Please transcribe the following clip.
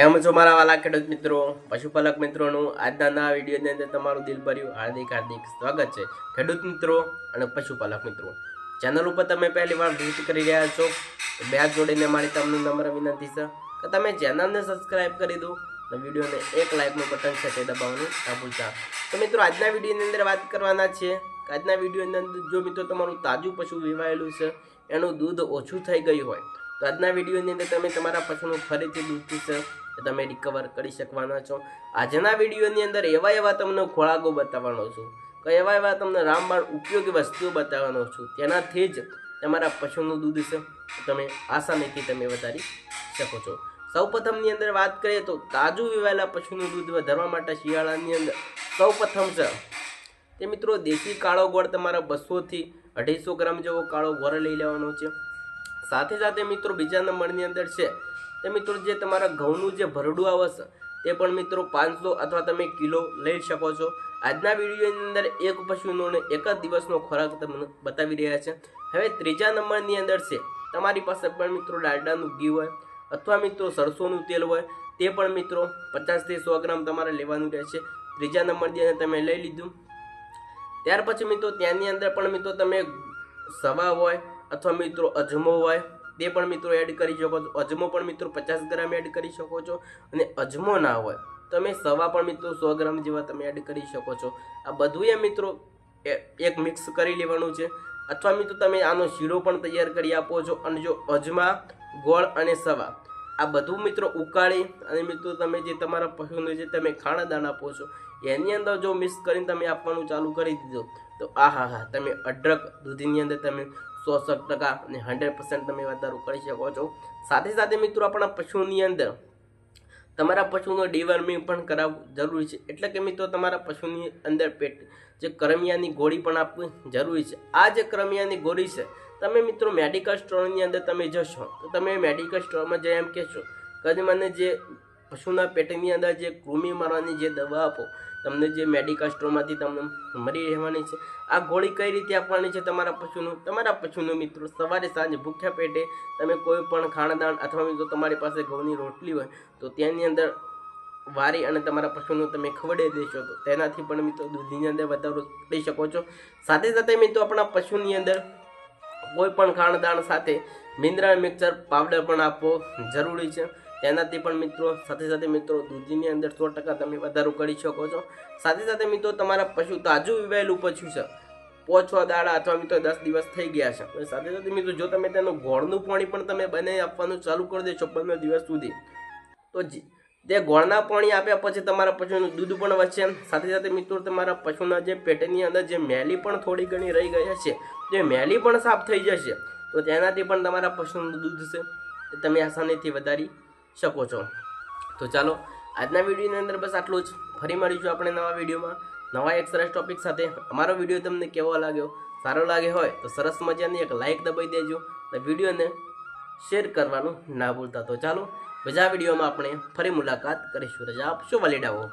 કેમ છો મારા વાલા ખેડૂત મિત્રો, પશુપાલક મિત્રોનું આજના નવા વિડીયોની અંદર તમારું દિલભર્યું હાર્દિક હાર્દિક સ્વાગત છે. ખેડૂત મિત્રો અને પશુપાલક મિત્રો, ચેનલ ઉપર તમે પહેલી વાર વિઝિટ કરી રહ્યા છો બે જોડીને મારી તમને નમ્ર વિનંતી છે કે તમે ચેનલને સબસ્ક્રાઈબ કરી દો અને વિડીયોને એક લાઇકનું બટન છે તે દબાવવાનું ના ભૂલતા. તો મિત્રો, આજના વિડીયોની અંદર વાત કરવાના છીએ આજના વિડીયોની અંદર જો મિત્રો તમારું તાજું પશુ વિવાયેલું છે, એનું દૂધ ઓછું થઈ ગયું હોય, તો આજના વિડીયોની અંદર તમે તમારા પશુનું ફરીથી દૂધ એ તમે રિકવર કરી શકવાના છો. આજના વિડીયોની અંદર એવા એવા તમને ખોરાકો બતાવવાનો છું. કે એવા એવા તમને રામબાણ ઉપયોગી વસ્તુઓ બતાવવાનો છું. તેનાથી જ તમારા પશુનું દૂધ છે. તમે આસાનીથી તમે વધારી શકો છો. સૌ પ્રથમની અંદર વાત કરીએ તો તાજું વિવાયેલા પશુનું દૂધ વધારવા માટે શિયાળાની અંદર સૌ પ્રથમ છે તે મિત્રો દેશી કાળો ગોળ તમારા બસોથી અઢીસો ગ્રામ જેવો કાળો ગોળ લઈ લેવાનો છે. સાથે સાથે મિત્રો બીજા નંબરની અંદર છે તે મિત્રો જે તમારા ઘઉંનું જે ભરડું આવશે, તે પણ મિત્રો પાંચસો અથવા તમે કિલો લઈ શકો છો. આજના વિડીયોની અંદર એક પશુનોને એક જ દિવસનો ખોરાક તમને બતાવી રહ્યા છે. હવે ત્રીજા નંબરની અંદર છે, તમારી પાસે પણ મિત્રો ડાલડાનું ઘી હોય અથવા મિત્રો સરસોનું તેલ હોય, તે પણ મિત્રો પચાસથી સો ગ્રામ તમારે લેવાનું રહેશે. ત્રીજા નંબરની અંદર તમે લઈ લીધું. ત્યાર પછી મિત્રો ત્યાંની અંદર પણ મિત્રો તમે સવા હોય અથવા મિત્રો અજમો હોય તે પણ મિત્રો એડ કરી શકો છો, અજમો પણ મિત્રો પચાસ ગ્રામ એડ કરી શકો છો અને અજમો ના હોય તમે સવા પણ મિત્રો સો ગ્રામ જેવા તમે એડ કરી શકો છો. આ બધું એ મિત્રો એક મિક્સ કરી લેવાનું છે. અથવા મિત્રો તમે આનો શીરો પણ તૈયાર કરી આપો છો અને જો અજમા, ગોળ અને સવા આ બધું મિત્રો ઉકાળી અને મિત્રો તમે જે તમારા પશુને જે તમે ખાણા દાણા આપો છો એની અંદર જો મિક્સ કરીને તમે આપવાનું ચાલુ કરી દીધો તો આ હા હા તમે અઢળક દૂધની અંદર તમે સો સત ટકા અને હંડ્રેડ પર્સન્ટ તમે વધારો કરી શકો છો. સાથે સાથે મિત્રો આપણા પશુની અંદર તમારા પશુનું ડિવર્મિંગ પણ કરાવવું જરૂરી છે. એટલે કે મિત્રો તમારા પશુની અંદર પેટ જે કરમિયાની ગોળી પણ આપવી જરૂરી છે. આ જે કરમિયાની ગોળી છે, તમે મિત્રો મેડિકલ સ્ટોરની અંદર તમે જશો, તો તમે મેડિકલ સ્ટોરમાં જઈ એમ કહેશો, કે મને જે પશુના પેટની અંદર જે કૃમિ મારવાની જે દવા આપો તમને જે મેડિકલ સ્ટોરમાંથી તમને મળી રહેવાની છે. આ ગોળી કઈ રીતે આપવાની છે તમારા પશુનું? તમારા પશુનું મિત્રો, સવારે સાંજે ભૂખ્યા પેટે તમે કોઈ પણ ખાણદાન અથવા મિત્રો તમારી પાસે ઘઉંની રોટલી હોય, તો તેની અંદર વારી અને તમારા પશુનું તમે ખવડાવી દેશો. તો તેનાથી પણ મિત્રો દૂધની અંદર વધારો કરી શકો છો. સાથે સાથે મિત્રો આપણા પશુની અંદર કોઈ પણ ખાણદાણ સાથે મિનરલ મિક્સર, પાવડર પણ આપવો જરૂરી છે. તેનાથી પણ મિત્રો, સાથે સાથે મિત્રો, દૂધની અંદર સો ટકા તમે વધારો કરી શકો છો. સાથે સાથે મિત્રો, તમારા પશુ તાજું વિવાયેલું પશુ છે. પાંચ છ દાડા અથવા મિત્રો દસ દિવસ થઈ ગયા છે. સાથે સાથે મિત્રો, જો તમે તેનું ગોળનું પાણી પણ તમે બનાવી આપવાનું ચાલુ કરી દેશો પંદર દિવસ સુધી, તો તે ગોળના પાણી આપ્યા પછી તમારા પશુનું દૂધ પણ વધશે. સાથે સાથે મિત્રો, તમારા પશુના જે પેટની અંદર જે મેલી પણ થોડી ઘણી રહી ગઈ હશે જે મેલી પણ સાફ થઈ જશે, તો તેનાથી પણ તમારા પશુનું દૂધ છે. તમે આસાનીથી વધારી શકો છો. તો ચાલો, આજના વિડીયોની અંદર બસ આટલું જ. ફરી મળીશું આપણે નવા વિડીયોમાં. નવા એક સરસ ટોપિક સાથે. અમારો વીડિયો તમને કેવો લાગ્યો? સારો લાગે હોય તો સરસ મજાની એક લાઇક દબાઈ દેજો અને વિડીયોને શેર કરવાનું ના ભૂલતા. તો ચાલો બીજા વિડીયોમાં આપણે ફરી મુલાકાત કરીશું. રજા આપશો વલીડાઓ.